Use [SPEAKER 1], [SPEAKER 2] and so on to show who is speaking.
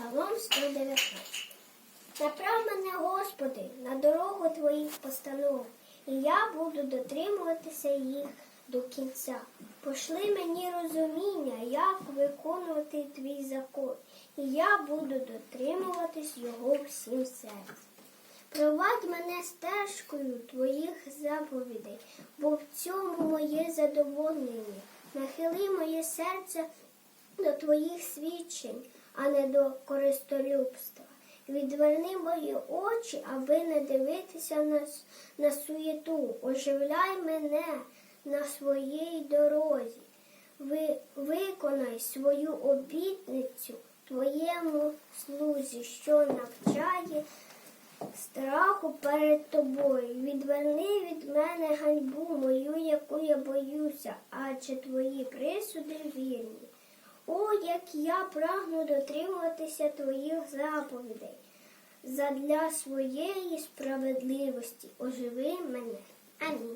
[SPEAKER 1] Псалом 119. Направ мене, Господи, на дорогу Твоїх постанов, і я буду дотримуватися їх до кінця. Пошли мені розуміння, як виконувати твій закон, і я буду дотримуватись його всім серцем. Провадь мене стежкою твоїх заповідей, бо в цьому моє задоволення. Нахили моє серце до твоїх свідчень, а не до користолюбства. Відверни мої очі, аби не дивитися на, на суєту. Оживляй мене на своїй дорозі. Ви, виконай свою обітницю твоєму слузі, що навчає страху перед тобою. Відверни від мене ганьбу мою, яку я боюся, адже твої присуди вірні. О, як я прагну дотримуватися твоїх заповідей. Задля своєї справедливості оживи мене.
[SPEAKER 2] Амінь.